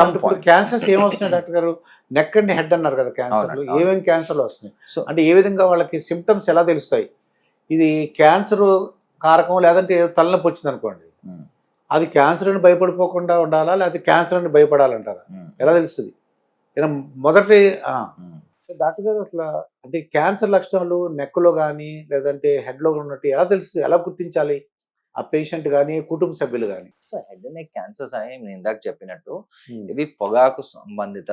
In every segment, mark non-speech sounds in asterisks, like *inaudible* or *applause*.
Cancers ఏమొస్తున్నాయి doctor గారు? Neck and head అన్నారు కదా క్యాన్సర్లు. ఏమేమి క్యాన్సర్లు వస్తున్నాయి? సో అంటే ఏ విధంగా వాళ్ళకి సిమ్టమ్స్ ఎలా తెలుస్తాయి? ఇది క్యాన్సర్ కారకం లేదంటే ఏదో తలనొప్పి వచ్చింది అనుకోండి. అది క్యాన్సర్ అని భయపడిపోకుండా ఉండాలా? లేకపోతే క్యాన్సర్ అని భయపడాలంటారా? ఎలా తెలుస్తుంది? మొదటి డాక్టర్ గారు అట్లా అంటే క్యాన్సర్ లక్షణాలు నెక్లో కానీ లేదంటే హెడ్లో ఉన్నట్టు ఎలా తెలుస్తుంది? ఎలా గుర్తించాలి? ఆ పేషెంట్ కానీ కుటుంబ సభ్యులు కానీ సో హెడ్ నెక్ క్యాన్సర్స్ అని నేను ఇందాక చెప్పినట్టు ఇవి పొగాకు సంబంధిత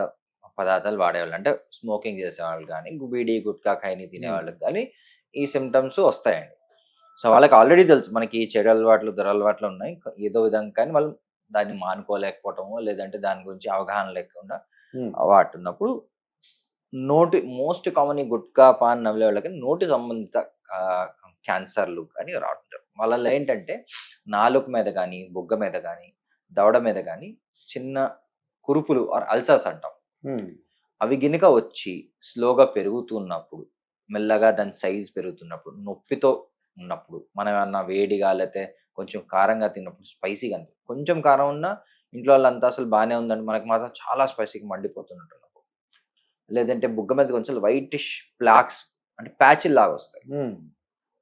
పదార్థాలు వాడేవాళ్ళు. అంటే స్మోకింగ్ చేసేవాళ్ళు కానీ బీడీ గుట్కా ఖైని తినేవాళ్ళకి కానీ ఈ సిమ్టమ్స్ వస్తాయండి. సో వాళ్ళకి ఆల్రెడీ తెలుసు. మనకి చెడు అలవాట్లు దురలవాట్లు ఉన్నాయి. ఏదో విధంగా కానీ వాళ్ళు దాన్ని మానుకోలేకపోవటము లేదంటే దాని గురించి అవగాహన లేకుండా వాడుతున్నప్పుడు నోటి మోస్ట్ కామన్ ఈ గుట్కా పాన్ నవ్వే వాళ్ళకి నోటి సంబంధిత క్యాన్సర్లు అని రాతుంటారు వాళ్ళలో ఏంటంటే నాలుక మీద కానీ బుగ్గ మీద కానీ దవడ మీద కానీ చిన్న కురుపులు ఆర్ అల్సర్స్ అంటాం. అవి గినుక వచ్చి స్లోగా పెరుగుతున్నప్పుడు మెల్లగా దాని సైజ్ పెరుగుతున్నప్పుడు నొప్పితో ఉన్నప్పుడు మనం ఏమన్నా వేడిగా లేకపోతే కొంచెం కారంగా తిన్నప్పుడు స్పైసీగా అనిపి కొంచెం కారం ఉన్నా ఇంట్లో వాళ్ళంతా అసలు బాగానే ఉందండి మనకు మాత్రం చాలా స్పైసీగా మండిపోతున్నట్టు. లేదంటే బుగ్గ మీద కొంచెం వైటిష్ ప్లాక్స్ అంటే ప్యాచిల్ లాగా వస్తాయి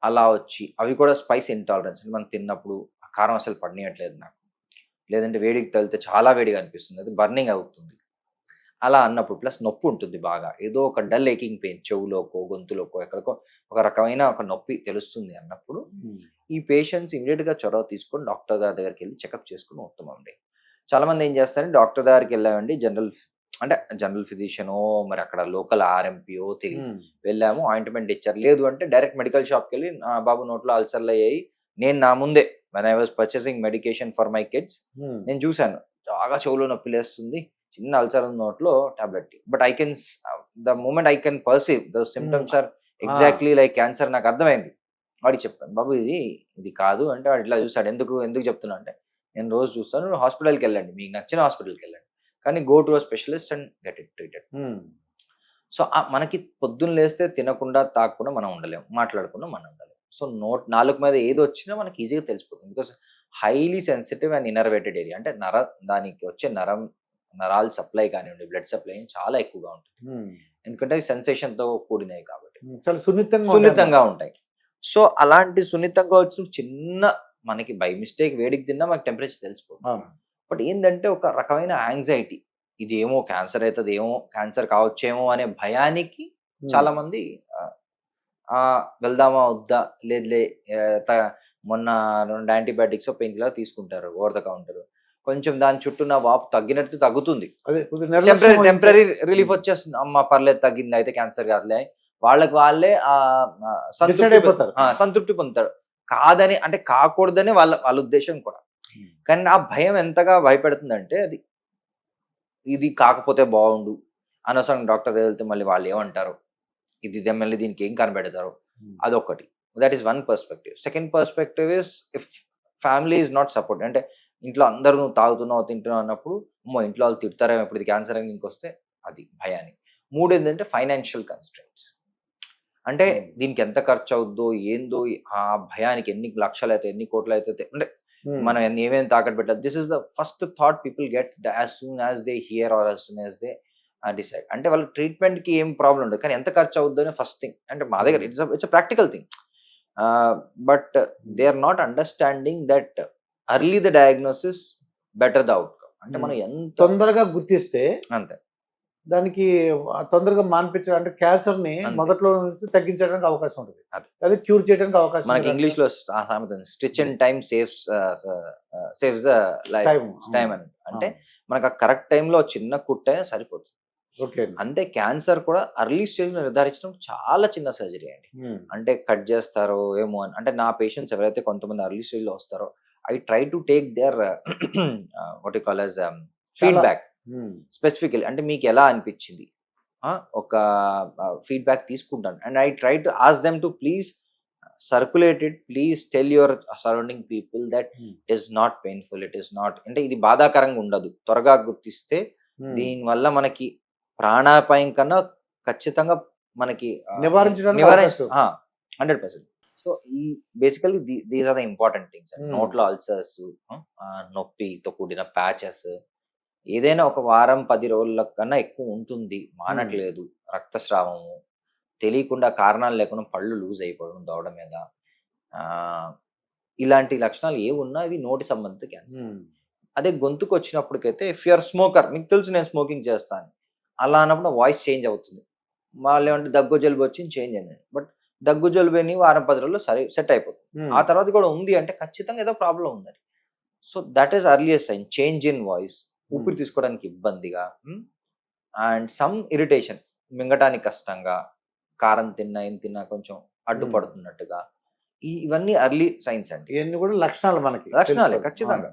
అలా వచ్చి అవి కూడా స్పైస్ ఇంటాలరెన్స్. అంటే మనం తిన్నప్పుడు ఆ కారం అసలు పడినట్లేదు నాకు. లేదంటే వేడికి తగిలితే చాలా వేడిగా అనిపిస్తుంది. అది బర్నింగ్ అవుతుంది. అలా అన్నప్పుడు ప్లస్ నొప్పి ఉంటుంది బాగా. ఏదో ఒక డల్ ఏకింగ్ పెయిన్ చెవులోకో గొంతులోకో ఎక్కడికో ఒక రకమైన ఒక నొప్పి తెలుస్తుంది అన్నప్పుడు ఈ పేషెంట్స్ ఇమీడియట్గా చొరవ తీసుకొని డాక్టర్ గారి దగ్గరికి వెళ్ళి చెకప్ చేసుకుని ఉత్తమం అండి చాలా మంది ఏం చేస్తారంటే డాక్టర్ దగ్గరికి వెళ్ళామండి జనరల్ అంటే జనరల్ ఫిజిషియనో మరి అక్కడ లోకల్ ఆర్ఎంపీఓ తిరిగి వెళ్ళాము. ఆయింట్మెంట్ ఇచ్చారు. లేదు అంటే డైరెక్ట్ మెడికల్ షాప్కి వెళ్ళి "నా బాబు నోట్లో అల్సర్లు అయ్యాయి. నేను నా ముందే when I was purchasing medication for my kids నేను చూశాను. బాగా చెవులో నొప్పి లేస్తుంది. చిన్న అల్సర్ నోట్లో tablet but I can the moment I can perceive the symptoms are exactly like cancer నాకు అర్థమైంది. వాడికి చెప్పాను బాబు ఇది ఇది కాదు. అంటే వాడు ఇట్లా చూస్తాడు. ఎందుకు ఎందుకు చెప్తున్నా? అంటే నేను రోజు చూస్తాను. హాస్పిటల్కి వెళ్ళండి. మీకు నచ్చిన హాస్పిటల్కి వెళ్ళండి. కానీ go to a specialist and get it treated. So మనకి పొద్దున్న లేస్తే తినకుండా తాగకుండా మనం ఉండలేము మాట్లాడకుండా మనం ఉండలేము సో నోట్ నాలుగు మీద ఏది వచ్చినా మనకి ఈజీగా తెలిసిపోతుంది. Because highly sensitive and innervated area. అంటే నర దానికి వచ్చే నరం నరాల సప్లై కానివ్వండి బ్లడ్ సప్లై చాలా ఎక్కువగా ఉంటుంది. ఎందుకంటే అవి sensation తో కూడినవి కాబట్టి. చాలా సున్నితంగా సున్నితంగా ఉంటాయి. సో అలాంటి సున్నితంగా వచ్చిన చిన్న మనకి బై మిస్టేక్ వేడికి తిన్నా మనకి టెంపరేచర్ తెలిసిపోతుంది. బట్ ఏంటంటే ఒక రకమైన యాంగ్జైటీ. ఇది ఏమో క్యాన్సర్ అవుతుంది ఏమో క్యాన్సర్ కావచ్చేమో అనే భయానికి చాలా మంది వెళ్దామా వద్దా? లేదులే మొన్న రెండు యాంటీబయాటిక్స్ పెయిన్ కిల్లర్ తీసుకుంటారు ఓవర్ ద కౌంటర్. కొంచెం దాని చుట్టూ నా వాపు తగ్గినట్టు తగ్గుతుంది. టెంపరీ టెంపరీ రిలీఫ్ వచ్చేస్తుంది. అమ్మ పర్లేదు తగ్గింది అయితే క్యాన్సర్ కాదులే. వాళ్ళకి వాళ్ళే సంతృప్తి సంతృప్తి పొందుతారు. కాదని అంటే కాకూడదని వాళ్ళ వాళ్ళ ఉద్దేశం కూడా. కానీ ఆ భయం ఎంతగా భయపెడుతుందంటే అది ఇది కాకపోతే బాగుండు అనవసరం డాక్టర్ వెళ్తే మళ్ళీ వాళ్ళు ఏమంటారు? ఇది మళ్ళీ దీనికి ఏం కనిపెడతారు? అదొకటి. That is one perspective second perspective is if family is not support అంటే ఇంట్లో అందరూ నువ్వు తాగుతున్నావు తింటున్నావు అన్నప్పుడు అమ్మో ఇంట్లో వాళ్ళు తిడతారేమో ఇప్పుడు ఇది క్యాన్సర్ అని నీకు వస్తే అది భయాన్ని. మూడు ఏంటంటే ఫైనాన్షియల్ కన్స్ట్రెంట్స్ అంటే. దీనికి ఎంత ఖర్చు అవుద్దో ఏందో ఆ భయానికి ఎన్ని లక్షలు అయితే ఎన్ని కోట్లు అయితే అంటే. మనం ఎన్ని- ఏమేమి తాకట్టు పెట్టాలి. This is the first thought people get as soon as they hear or as soon as they decide అంటే వాళ్ళ ట్రీట్మెంట్కి ఏం ప్రాబ్లం ఉండదు. కానీ ఎంత ఖర్చు అవుద్దో అని ఫస్ట్ థింగ్ అంటే మా దగ్గర it's it's practical thing but they are not understanding that early the diagnosis better the outcome అంటే మనం ఎంత తొందరగా గుర్తిస్తే అంతే. దానికి తొందరగా మాన్పించడం అంటే క్యాన్సర్ని. మొదట్లో నుంచి తగ్గించడానికి అవకాశం ఉంటుంది. అదే. క్యూర్ చేయడానికి అవకాశం మనకి ఇంగ్లీష్లో stitch and time saves saves the time time అని. అంటే మనకు ఆ కరెక్ట్ టైంలో చిన్న కుట్టైనా సరిపోతుంది. ఓకే అంతే క్యాన్సర్ కూడా అర్లీ స్టేజ్లో నిర్ధారించడం చాలా చిన్న సర్జరీ అండి. అంటే కట్ చేస్తారో ఏమో అని. అంటే నా పేషెంట్స్ ఎవరైతే కొంతమంది అర్లీ స్టేజ్లో వస్తారో I try to take their what call as feedback specifically అంటే మీకు ఎలా అనిపించింది? ఒక ఫీడ్బ్యాక్ తీసుకుంటాను. And I try to ask them to please circulated please tell your surrounding people that it is not painful it is not అంటే ఇది బాధాకరంగా ఉండదు. త్వరగా గుర్తిస్తే దీని వల్ల మనకి ప్రాణాపాయం కన్నా ఖచ్చితంగా మనకి. Hundred percent. సో ఈ basically these are the important things. నోట్లో అల్సర్స్ నొప్పితో కూడిన ప్యాచెస్ ఏదైనా ఒక వారం పది రోజుల కన్నా ఎక్కువ ఉంటుంది. మానట్లేదు. రక్తస్రావము. తెలియకుండా కారణాలు లేకుండా పళ్ళు లూజ్ అయిపోవడం దవడ మీద. ఆ, ఇలాంటి లక్షణాలు ఏ ఉన్నా ఇవి నోటి సంబంధిత క్యాన్సర్. అదే గొంతుకు వచ్చినప్పటికైతే ఇఫ్ యూఆర్ స్మోకర్ మీకు తెలుసు నేను స్మోకింగ్ చేస్తాను. అలా అన్నప్పుడు వాయిస్ చేంజ్ అవుతుంది. వాళ్ళు ఏమంటే దగ్గు జలుబు వచ్చి చేంజ్ అయింది బట్ దగ్గు జలుబు అని వారం పది రోజుల్లో సరే సెట్ అయిపోతుంది. ఆ తర్వాత కూడా ఉంది అంటే ఖచ్చితంగా ఏదో ప్రాబ్లం ఉంది. So that is earliest sign. Change in voice. ఊపిరి తీసుకోవడానికి ఇబ్బందిగా అండ్ సమ్ ఇరిటేషన్ మింగటానికి కష్టంగా కారం తిన్నా ఏం తిన్నా కొంచెం అడ్డుపడుతున్నట్టుగా ఇవన్నీ అర్లీ సైన్స్ అండి. ఇవన్నీ కూడా లక్షణాలు మనకి లక్షణాలే. ఖచ్చితంగా.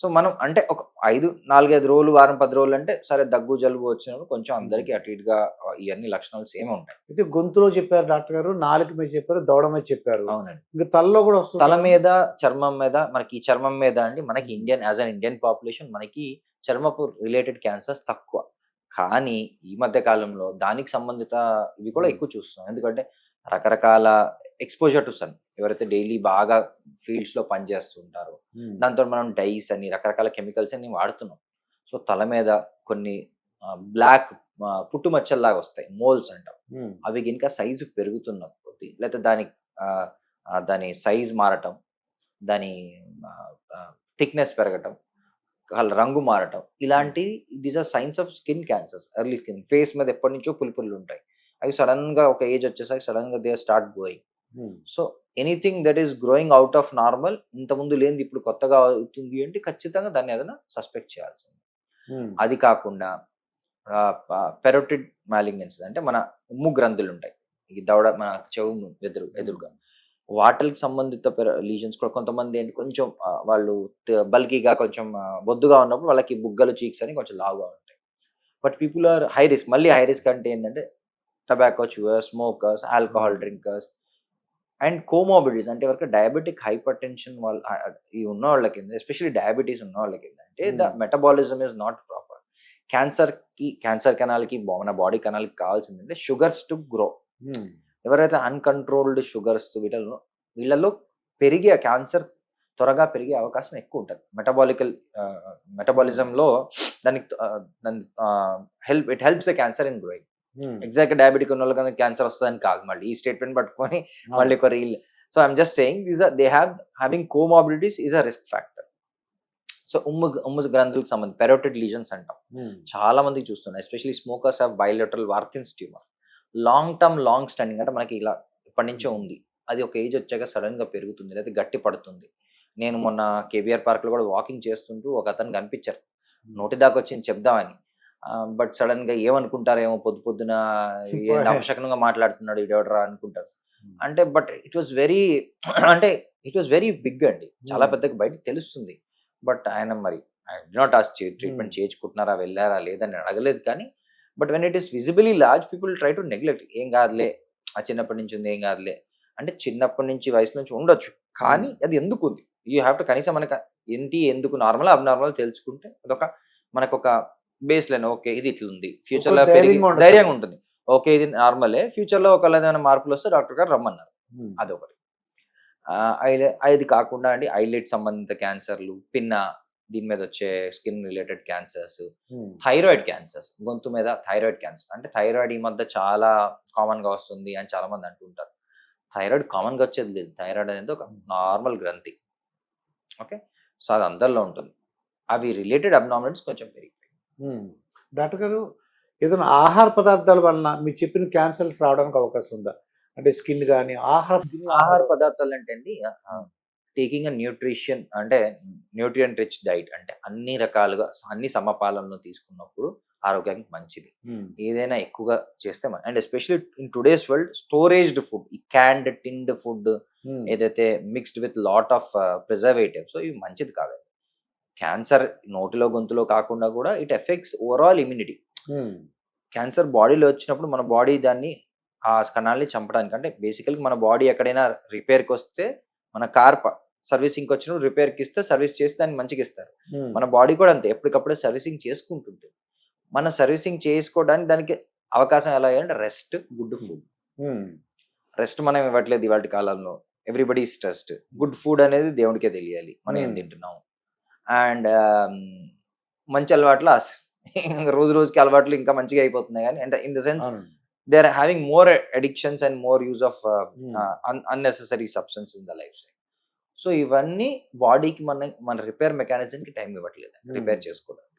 సో మనం అంటే ఒక ఐదు నాలుగైదు రోజులు వారం పది రోజులు అంటే సరే దగ్గు జలుబు వచ్చినప్పుడు కొంచెం అందరికీ అటు ఇటుగా ఇవన్నీ లక్షణాలు సేమ్ ఉంటాయి. అయితే గొంతులో చెప్పారు డాక్టర్ గారు నాలుగు మీద చెప్పారు దవడ మీద చెప్పారు. అవునండి. ఇంకా తలలో కూడా వస్తుంది తల మీద చర్మం మీద మనకి ఈ చర్మం మీద అండి మనకి Indian as an Indian population మనకి చర్మపు రిలేటెడ్ క్యాన్సర్స్ తక్కువ. కానీ ఈ మధ్య కాలంలో దానికి సంబంధిత ఇవి కూడా. ఎక్కువ చూస్తున్నాం. ఎందుకంటే రకరకాల ఎక్స్పోజర్ టు సన్. ఎవరైతే డైలీ బాగా ఫీల్డ్స్లో పనిచేస్తుంటారో ఉమ్, దాంతో మనం డైస్ అని రకరకాల కెమికల్స్ అని వాడుతున్నాం. సో తల మీద కొన్ని బ్లాక్ పుట్టుమచ్చల్లాగా వస్తాయి. మోల్స్ అంటాం. ఉమ్, అవి కనుక సైజు పెరుగుతున్న కొద్దీ లేకపోతే దాని దాని సైజ్ మారటం దాని థిక్నెస్ పెరగటం వాళ్ళ రంగు మారటం ఇలాంటి these are signs of skin cancers early skin. Face మీద ఎప్పటి నుంచో పులిపుల్లు ఉంటాయి అవి సడన్గా ఒక ఏజ్ వచ్చేసరికి సడన్గా they start going so anything that is growing out of normal ఇంతకుముందు లేనిది ఇప్పుడు కొత్తగా అవుతుంది అంటే ఖచ్చితంగా దాన్ని ఏదైనా సస్పెక్ట్ చేయాల్సింది. ఉమ్, అది కాకుండా పెరోటిడ్ మ్యాలిగ్నెన్సీ అంటే మన ఉమ్ము గ్రంథులు ఉంటాయి ఈ దవడ మన చెవు ఎదురు ఎదురుగా. వాటికి సంబంధిత లీజన్స్ కూడా కొంతమంది ఏంటి కొంచెం వాళ్ళు బల్కీగా కొంచెం బొద్దుగా ఉన్నప్పుడు వాళ్ళకి బుగ్గలు చీక్స్ అని కొంచెం లావుగా ఉంటాయి. But people are high risk మళ్ళీ హై రిస్క్ అంటే ఏంటంటే tobacco chewers smokers alcohol drinkers and comorbidities అంటే ఎవరికి డయాబెటిక్ హైపర్ టెన్షన్ వాళ్ళ ఈ ఉన్న వాళ్ళకి ఎస్పెషల్లీ డయాబెటీస్ ఉన్న వాళ్ళకి ఏంటంటే the Hmm. Metabolism is not proper. క్యాన్సర్కి క్యాన్సర్ కణాలకి మన బాడీ కణాలకి కావాల్సింది అంటే షుగర్స్ టు గ్రో. ఎవరైతే అన్కంట్రోల్డ్ షుగర్స్ వీళ్ళలో వీళ్ళలో పెరిగే క్యాన్సర్ త్వరగా పెరిగే అవకాశం ఎక్కువ ఉంటుంది మెటబాలికల్ మెటబాలిజంలో దానికి దాని help it helps the cancer in growing. Exact diabetic ఉన్న వాళ్ళకి క్యాన్సర్ వస్తుందని కాదు మళ్ళీ. ఈ స్టేట్మెంట్ పట్టుకొని మళ్ళీ ఒక reel. So I'm just saying these are they have having comorbidities is a risk factor. So ఉమ్ము ఉమ్ము గ్రంథులకు సంబంధించి పెరోటిడ్ లీజన్స్ అంటాం. చాలా మంది చూస్తున్నాం especially smokers of bilateral Warthin's tumour. Long term long standing అంటే మనకి ఇలా ఇప్పటి నుంచో ఉంది. అది ఒక ఏజ్ వచ్చాక సడన్గా పెరుగుతుంది లేదా గట్టి పడుతుంది. నేను మొన్న కేబిఆర్ పార్క్లో కూడా వాకింగ్ చేస్తుంటూ ఒక అతను కనిపించారు. నోటి దాకా వచ్చింది చెప్దామని. బట్ సడన్గా ఏమనుకుంటారేమో పొద్దు పొద్దున అపశకనంగా మాట్లాడుతున్నాడు ఇడెవడరా అనుకుంటారు. అంటే బట్ ఇట్ వాస్ వెరీ *clears throat* అంటే ఇట్ వాస్ వెరీ బిగ్ అండి. చాలా Hmm. పెద్దగా బయట తెలుస్తుంది. బట్ ఆయన మరి నాట్ ఆస్ ట్రీట్మెంట్ Hmm. చేయించుకుంటున్నారా వెళ్ళారా లేదని అడగలేదు కానీ but when it is visibly large people try to neglect ఏం కాదులే ఆ చిన్నప్పటి నుంచి ఉంది ఏం కాదులే. అంటే చిన్నప్పటి నుంచి వయసు నుంచి ఉండొచ్చు. కానీ అది ఎందుకు ఉంది? యూ హ్యావ్ టు కనీసం మనకు ఏంటి ఎందుకు నార్మల్ అబ్నార్మల్ తెలుసుకుంటే అదొక మనకు ఒక బేస్ లైన్ ఓకే ఇది ఇట్లా ఉంది ఫ్యూచర్లో పెరిగి- ధైర్యంగా ఉంటుంది. ఓకే ఇది నార్మలే ఫ్యూచర్లో ఒకవేళ ఏదైనా మార్పులు వస్తే డాక్టర్ గారు రమ్మన్నారు. అదొకటి. అది కాకుండా అండి ఐలెట్ సంబంధిత క్యాన్సర్లు పిన్న దీని మీద వచ్చే skin related cancers thyroid cancers గొంతు మీద థైరాయిడ్ క్యాన్సర్ అంటే థైరాయిడ్ ఈ మధ్య చాలా కామన్గా వస్తుంది అని చాలా మంది అంటుంటారు థైరాయిడ్ కామన్గా వచ్చేది లేదు. థైరాయిడ్ అనేది ఒక నార్మల్ గ్రంథి. ఓకే? సో అది అందరిలో ఉంటుంది. అవి రిలేటెడ్ అబ్నామినల్స్ కొంచెం ఉమ్. డాక్టర్ గారు ఏదైనా ఆహార పదార్థాల వలన మీరు చెప్పిన క్యాన్సర్స్ రావడానికి అవకాశం ఉందా? అంటే స్కిన్ కానీ ఆహార ఆహార పదార్థాలు అంటే అండి టేకింగ్ అ న్యూట్రిషన్ అంటే న్యూట్రియం రిచ్ డైట్ అంటే అన్ని రకాలుగా అన్ని సమపాలనలు తీసుకున్నప్పుడు ఆరోగ్యానికి మంచిది. ఏదైనా ఎక్కువగా చేస్తే and especially in today's world storaged food ఈ క్యాండ్ టిన్డ్ ఫుడ్ ఏదైతే mixed with lot of preservatives ఇవి మంచిది కాదు క్యాన్సర్ నోటిలో గొంతులో కాకుండా కూడా it affects overall immunity. Cancer బాడీలో వచ్చినప్పుడు మన బాడీ దాన్ని ఆ కణాలని చంపడానికి అంటే బేసికల్గా మన బాడీ ఎక్కడైనా రిపేర్కి వస్తే మన కార్ సర్వీసింగ్కి వచ్చినప్పుడు రిపేర్కి ఇస్తే సర్వీస్ చేసి దాన్ని మంచిగా ఇస్తారు మన బాడీ కూడా అంతే ఎప్పటికప్పుడే సర్వీసింగ్ చేసుకుంటుంది మన సర్వీసింగ్ చేసుకోవడానికి దానికి అవకాశం ఎలా అంటే రెస్ట్ గుడ్ ఫుడ్. రెస్ట్ మనం ఇవ్వట్లేదు ఇవాటి కాలంలో. Everybody stressed. గుడ్ ఫుడ్ అనేది దేవుడికే తెలియాలి. మనం ఏం. తింటున్నాం? అండ్ మంచి అలవాట్లు రోజు రోజుకి అలవాట్లు ఇంకా మంచిగా అయిపోతున్నాయి కానీ అంటే in the sense they are having more addictions and more use of. Unnecessary substance in the lifestyle so ఇవన్నీ బాడీకి మన మన రిపేర్ మెకానిజం కి టైం ఇవ్వట్లేదు రిపేర్. చేసుకోవడానికి